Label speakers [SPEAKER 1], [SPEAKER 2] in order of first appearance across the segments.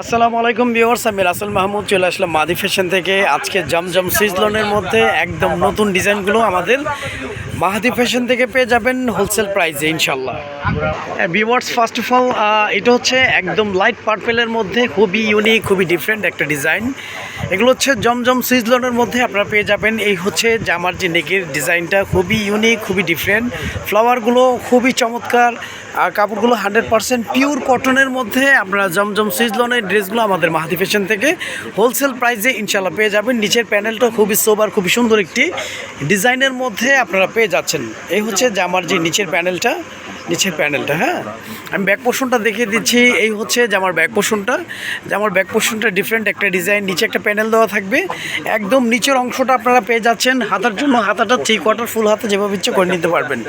[SPEAKER 1] আসসালামু আলাইকুম ভিউয়ার্স, আমি রাসেল মাহমুদ, চলে আসলাম মাদি ফ্যাশন থেকে। আজকে জমজম সিজলনের মধ্যে একদম নতুন ডিজাইনগুলো আমাদের মাহাদি ফ্যাশন থেকে পেয়ে যাবেন হোলসেল প্রাইসে ইনশাল্লাহ ভিউয়ার্স ফার্স্ট অফ অল এটা হচ্ছে একদম লাইট পার্পেলের মধ্যে খুবই ইউনিক খুবই ডিফারেন্ট একটা ডিজাইন এগুলো হচ্ছে জমজম সিজলনের মধ্যে আপনারা পেয়ে যাবেন। এই হচ্ছে জামার যে নেকের ডিজাইনটা খুবই ইউনিক খুবই ডিফারেন্ট ফ্লাওয়ারগুলো খুবই চমৎকার। আর কাপড়গুলো হান্ড্রেড পারসেন্ট পিওর কটনের মধ্যে আপনারা জমজম সিজলনের ড্রেসগুলো আমাদের মাহাদি ফ্যাশন থেকে হোলসেল প্রাইসে ইনশাল্লাহ পেয়ে যাবেন। নিচের প্যানেলটা খুবই সোবার খুবই সুন্দর একটি ডিজাইনের মধ্যে আপনারা পেয়ে যাচ্ছেন। এই হচ্ছে জামার যে নিচের প্যানেলটা। নিচের প্যানেলটা হ্যাঁ? আমি ব্যাক পোর্শনটা দেখিয়ে দিচ্ছি। এই হচ্ছে জামার ব্যাক পোর্শনটা জামার ব্যাক পোর্শনটা ডিফারেন্ট একটা ডিজাইন নিচে একটা প্যানেল দেওয়া থাকবে। একদম নিচের অংশটা আপনারা পেয়ে যাচ্ছেন। হাতার জন্য হাতাটা থ্রি কোয়ার্টার ফুল হাতে যেভাবে ইচ্ছে করে নিতে পারবেন।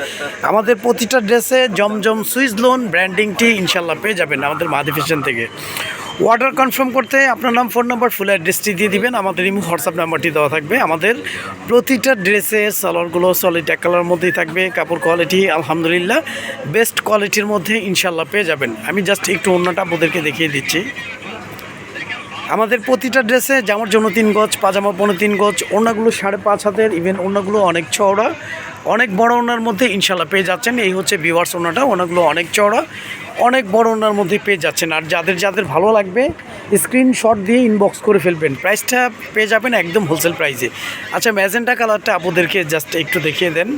[SPEAKER 1] আমাদের প্রতিটা ড্রেসে জমজম সুইচ লোন ব্র্যান্ডিংটি ইনশাল্লাহ পেয়ে যাবেন আমাদের মাহাদি থেকে। অর্ডার কনফার্ম করতে আপনার নাম ফোন নাম্বার ফুল অ্যাড্রেসটি দিয়ে দিবেন। আমাদের ইমো হোয়াটসঅ্যাপ নাম্বারটি দেওয়া থাকবে। আমাদের প্রতিটা ড্রেসের সালোয়ারগুলো সলিড এক কালার মধ্যেই থাকবে। কাপড় কোয়ালিটি আলহামদুলিল্লাহ বেস্ট কোয়ালিটির মধ্যে ইনশাল্লাহ পেয়ে যাবেন। আমি জাস্ট একটু অন্যটা আপনাদেরকে দেখিয়ে দিচ্ছি। আমাদের প্রতিটা ড্রেসে জামার জন্য তিন গজ পাজামা পনেরো তিন গজ অন্যগুলো সাড়ে পাঁচ হাতের ইভেন অন্যগুলো অনেক চওড়া। অনেক বড় ওনার মধ্যে ইনশাল্লাহ পেয়ে যাচ্ছেন। এই হচ্ছে বিভার্স ওনাটা, ওনাগুলো অনেক চওড়া, অনেক বড় ওনার মধ্যে পেয়ে যাচ্ছেন। আর যাদের যাদের ভালো লাগবে স্ক্রিনশট দিয়ে ইনবক্স করে ফেলবেন। প্রাইসটা পেয়ে যাবেন একদম হোলসেল প্রাইসে আচ্ছা ম্যাজেন্টা কালারটা আপনাদেরকে জাস্ট একটু দেখিয়ে দেন।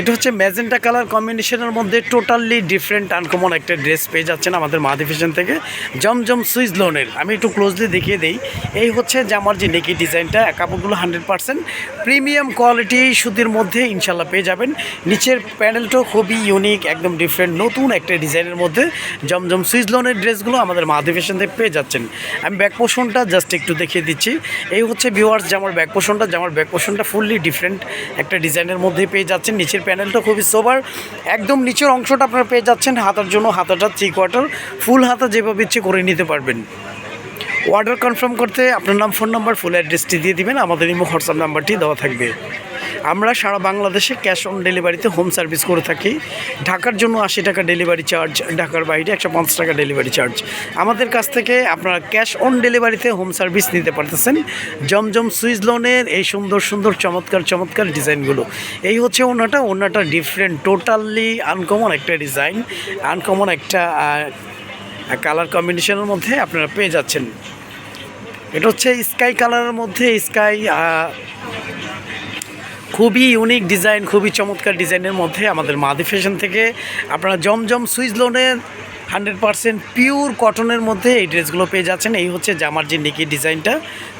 [SPEAKER 1] এটা হচ্ছে ম্যাজেন্টা কালার কম্বিনেশনের মধ্যে টোটালি ডিফারেন্ট আনকমন একটা ড্রেস পেয়ে যাচ্ছেন আমাদের মাহাদি ফ্যাশন থেকে। জমজম সুইজ লোনের, আমি একটু ক্লোজলি দেখিয়ে দিই। এই হচ্ছে জামার যে নেকি ডিজাইনটা কাপড়গুলো হান্ড্রেড পার্সেন্ট প্রিমিয়াম কোয়ালিটি সুতির মধ্যে ইনশাল্লাহ পেয়ে যাবেন। নিচের প্যানেলটাও খুবই ইউনিক একদম ডিফারেন্ট নতুন একটা ডিজাইনের মধ্যে জমজম সুইজ লোনের ড্রেসগুলো আমাদের মাহাদি ফ্যাশন থেকে পেয়ে যাচ্ছেন। আমি ব্যাক পোষণটা জাস্ট একটু দেখিয়ে দিচ্ছি। এই হচ্ছে ভিউয়ার্স জামার ব্যাক পোষণটা জামার ব্যাক পোষণটা ফুললি ডিফারেন্ট একটা ডিজাইনের মধ্যে পেয়ে যাচ্ছেন। নিচের প্যানেলটা খুবই সোবার একদম নিচের অংশটা আপনারা পেয়ে যাচ্ছেন হাতার জন্য, হাতাটা থ্রি কোয়ার্টার ফুল হাতা যেভাবে ইচ্ছে করে নিতে পারবেন। অর্ডার কনফার্ম করতে আপনার নাম ফোন নাম্বার ফুল অ্যাড্রেসটি দিয়ে দিবেন। আমাদের ইমো হোয়াটসঅ্যাপ নাম্বারটি দেওয়া থাকবে। আমরা সারা বাংলাদেশে ক্যাশ অন ডেলিভারিতে হোম সার্ভিস করে থাকি। ঢাকার জন্য আশি টাকা ডেলিভারি চার্জ, ঢাকার বাইরে একশো পঞ্চাশ টাকা ডেলিভারি চার্জ। আমাদের কাছ থেকে আপনারা ক্যাশ অন ডেলিভারিতে হোম সার্ভিস নিতে পারতেছেন। জমজম সুইজ লোনের এই সুন্দর সুন্দর, চমৎকার চমৎকার ডিজাইনগুলো। এই হচ্ছে ওনাটা ওনাটা ডিফারেন্ট টোটালি আনকমন একটা ডিজাইন আনকমন একটা কালার কম্বিনেশনের মধ্যে আপনারা পেয়ে যাচ্ছেন। এটা হচ্ছে স্কাই কালারের মধ্যে স্কাই খুবই ইউনিক ডিজাইন খুবই চমৎকার ডিজাইনের মধ্যে আমাদের মাদি ফ্যাশন থেকে আপনারা জমজম সুইচ লোনের হান্ড্রেড পারসেন্ট পিওর কটনের মধ্যে এই ড্রেসগুলো পেয়ে যাচ্ছেন। এই হচ্ছে জামার যে নিকি ডিজাইনটা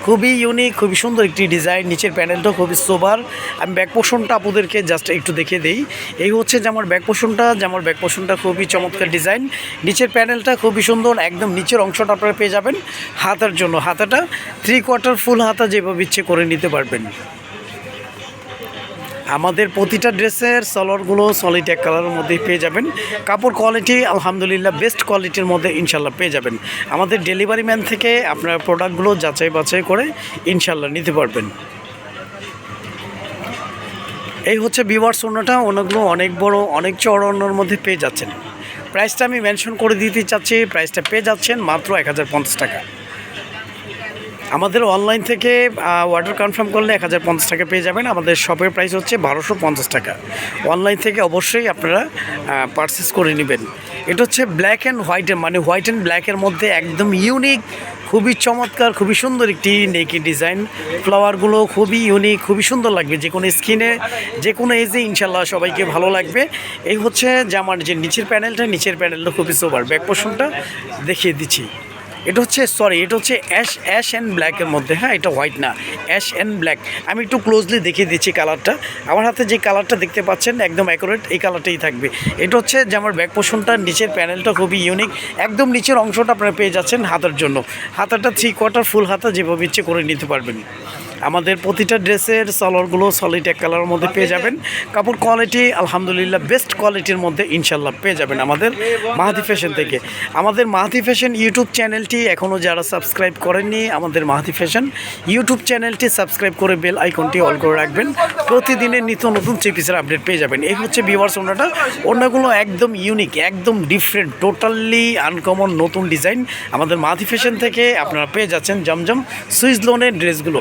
[SPEAKER 1] খুবই ইউনিক খুবই সুন্দর একটি ডিজাইন নিচের প্যানেলটাও খুবই সোবার আমি ব্যাক পোষণটা আপনাদেরকে জাস্ট একটু দেখে দিই। এই হচ্ছে জামার ব্যাক পোষণটা জামার ব্যাক পোষণটা খুবই চমৎকার ডিজাইন নিচের প্যানেলটা খুবই সুন্দর, একদম নিচের অংশটা আপনারা পেয়ে যাবেন হাতার জন্য। হাতাটা থ্রি কোয়ার্টার ফুল হাতা যেভাবে ইচ্ছে করে নিতে পারবেন। আমাদের প্রতিটা ড্রেসের সলরগুলো সলিড এক কালারের মধ্যেই পেয়ে যাবেন। কাপড় কোয়ালিটি আলহামদুলিল্লাহ বেস্ট কোয়ালিটির মধ্যে ইনশাল্লাহ পেয়ে যাবেন। আমাদের ডেলিভারি ম্যান থেকে আপনার প্রোডাক্টগুলো যাচাই বাছাই করে ইনশাল্লাহ নিতে পারবেন। এই হচ্ছে বিভার্স অন্যটা অন্যগুলো অনেক বড়, অনেক চড় অন্যর মধ্যে পেয়ে যাচ্ছেন। প্রাইসটা আমি মেনশন করে দিতে চাচ্ছি প্রাইসটা পেয়ে যাচ্ছেন মাত্র এক হাজার পঞ্চাশ টাকা। আমাদের অনলাইন থেকে অর্ডার কনফার্ম করলে এক হাজার পঞ্চাশ টাকা পেয়ে যাবেন। আমাদের শপের প্রাইস হচ্ছে বারোশো পঞ্চাশ টাকা। অনলাইন থেকে অবশ্যই আপনারা পারচেস করে নেবেন। এটা হচ্ছে ব্ল্যাক অ্যান্ড হোয়াইটের মানে হোয়াইট অ্যান্ড ব্ল্যাকের মধ্যে একদম ইউনিক খুবই চমৎকার, খুবই সুন্দর একটি নেকি ডিজাইন ফ্লাওয়ারগুলো খুবই ইউনিক খুবই সুন্দর লাগবে যে কোনো স্কিনে যে কোনো এজে ইনশাল্লাহ সবাইকে ভালো লাগবে। এই হচ্ছে জামার যে নিচের প্যানেলটা নিচের প্যানেলটা খুবই সোবার ব্যাক পোর্শনটা দেখিয়ে দিচ্ছি। এটা হচ্ছে সরি এটা হচ্ছে অ্যাশ অ্যাশ অ্যান্ড ব্ল্যাকের মধ্যে হ্যাঁ এটা হোয়াইট না অ্যাশ অ্যান্ড ব্ল্যাক আমি একটু ক্লোজলি দেখিয়ে দিচ্ছি কালারটা আমার হাতে যে কালারটা দেখতে পাচ্ছেন, একদম অ্যাকুরেট এই কালারটাই থাকবে। এটা হচ্ছে যে আমার ব্যাক পোষণটা নিচের প্যানেলটা খুবই ইউনিক একদম নিচের অংশটা আপনারা পেয়ে যাচ্ছেন হাতের জন্য। হাতাটা থ্রি কোয়ার্টার ফুল হাতা যেভাবে ইচ্ছে করে নিতে পারবেন। আমাদের প্রতিটা ড্রেসের সলরগুলো সলিড এক কালারের মধ্যে পেয়ে যাবেন। কাপড় কোয়ালিটি আলহামদুলিল্লাহ বেস্ট কোয়ালিটির মধ্যে ইনশাল্লাহ পেয়ে যাবেন আমাদের মাহাতি ফ্যাশন থেকে। আমাদের মাহাতি ফ্যাশন ইউটিউব চ্যানেলটি এখনও যারা সাবস্ক্রাইব করেননি, আমাদের মাহাতি ফ্যাশন ইউটিউব চ্যানেলটি সাবস্ক্রাইব করে বেল আইকনটি অল করে রাখবেন। প্রতিদিনের নিত্য নতুন থ্রি পিসের আপডেট পেয়ে যাবেন। এই হচ্ছে বিভার্স ওনাটা ওনাগুলো একদম ইউনিক একদম ডিফারেন্ট টোটালি আনকমন নতুন ডিজাইন আমাদের মাহাতি ফ্যাশন থেকে আপনারা পেয়ে যাচ্ছেন জমজম সুইস লোনের ড্রেসগুলো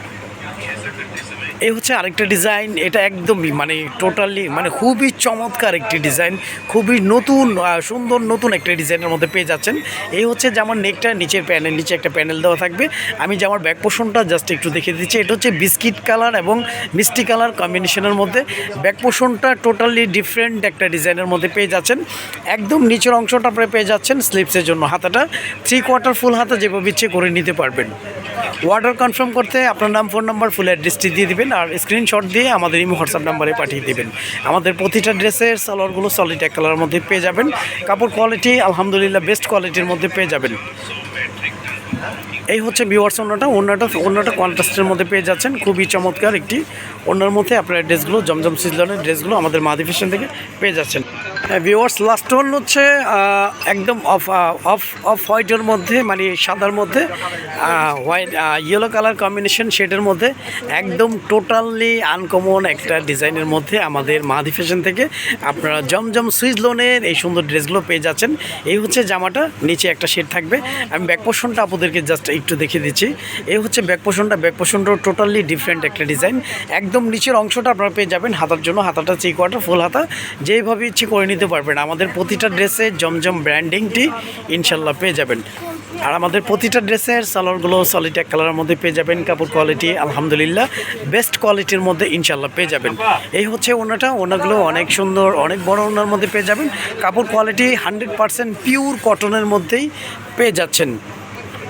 [SPEAKER 1] এই হচ্ছে আরেকটা ডিজাইন এটা একদমই মানে টোটালি মানে খুবই চমৎকার একটি ডিজাইন খুবই নতুন সুন্দর নতুন একটা ডিজাইনের মধ্যে পেয়ে যাচ্ছেন। এই হচ্ছে জামার নেকটা নিচের প্যানেল নিচে একটা প্যানেল দেওয়া থাকবে। আমি জামার ব্যাক পোষণটা জাস্ট একটু দেখে দিচ্ছি, এটা হচ্ছে বিস্কিট কালার এবং মিষ্টি কালার কম্বিনেশনের মধ্যে। ব্যাক পোষণটা টোটালি ডিফারেন্ট একটা ডিজাইনের মধ্যে পেয়ে যাচ্ছেন। একদম নিচের অংশটা আপনি পেয়ে যাচ্ছেন স্লিপসের জন্য হাতাটা। থ্রি কোয়ার্টার ফুল হাতা যেভাবে ইচ্ছে করে নিতে পারবেন। অর্ডার কনফার্ম করতে আপনার নাম ফোন নাম্বার ফুল অ্যাড্রেসটি দিয়ে দিবেন। আর স্ক্রিনশট দিয়ে আমাদের ইমো হোয়াটসঅ্যাপ নাম্বারে পাঠিয়ে দেবেন। আমাদের প্রতিটা ড্রেসের সালোয়ারগুলো সলিড এক কালারের মধ্যে পেয়ে যাবেন। কাপড় কোয়ালিটি আলহামদুলিল্লাহ বেস্ট কোয়ালিটির মধ্যে পেয়ে যাবেন। এই হচ্ছে ভিওয়ার্স ওনাটা ওনাটা ওনাটা কন্ট্রাস্টের মধ্যে পেয়ে যাচ্ছেন। খুবই চমৎকার একটি ওনার মধ্যে আপনার ড্রেসগুলো জমজম সিজনের ড্রেসগুলো আমাদের মাদি ফ্যাশন থেকে পেয়ে যাচ্ছেন। ভিওয়ার্স লাস্ট ওয়ান হচ্ছে একদম অফ অফ অফ হোয়াইটের মধ্যে মানে সাদার মধ্যে হোয়াইট ইয়েলো কালার কম্বিনেশন শেডের মধ্যে, একদম টোটালি আনকমন একটা ডিজাইনের মধ্যে আমাদের মাহাদি ফ্যাশন থেকে আপনারা জমজম সুইজ লোনের এই সুন্দর ড্রেসগুলো পেয়ে যাচ্ছেন। এই হচ্ছে জামাটা, নিচে একটা শেড থাকবে। আমি ব্যাক পোষণটা আপনাদেরকে জাস্ট একটু দেখিয়ে দিচ্ছি। এই হচ্ছে ব্যাক পোষণটা। ব্যাক টোটালি ডিফারেন্ট একটা ডিজাইন একদম নিচের অংশটা আপনারা পেয়ে যাবেন হাতার জন্য। হাতাটা থ্রি কোয়ার্টার ফুল হাতা। যেইভাবে ইচ্ছে করে নিতে পারবেন। আমাদের প্রতিটা ড্রেসে জমজম ব্র্যান্ডিংটি ইনশাল্লাহ পেয়ে যাবেন। আর আমাদের প্রতিটা ড্রেসের সালোয়ারগুলো সলিড এক কালারের মধ্যে পেয়ে যাবেন। কাপড় কোয়ালিটি আলহামদুলিল্লাহ বেস্ট কোয়ালিটির মধ্যে ইনশাল্লাহ পেয়ে যাবেন। এই হচ্ছে ওনাটা। ওনাগুলো অনেক সুন্দর, অনেক বড় ওনার মধ্যে পেয়ে যাবেন। কাপড় কোয়ালিটি হান্ড্রেড পারসেন্ট পিওর কটনের মধ্যেই পেয়ে যাচ্ছেন।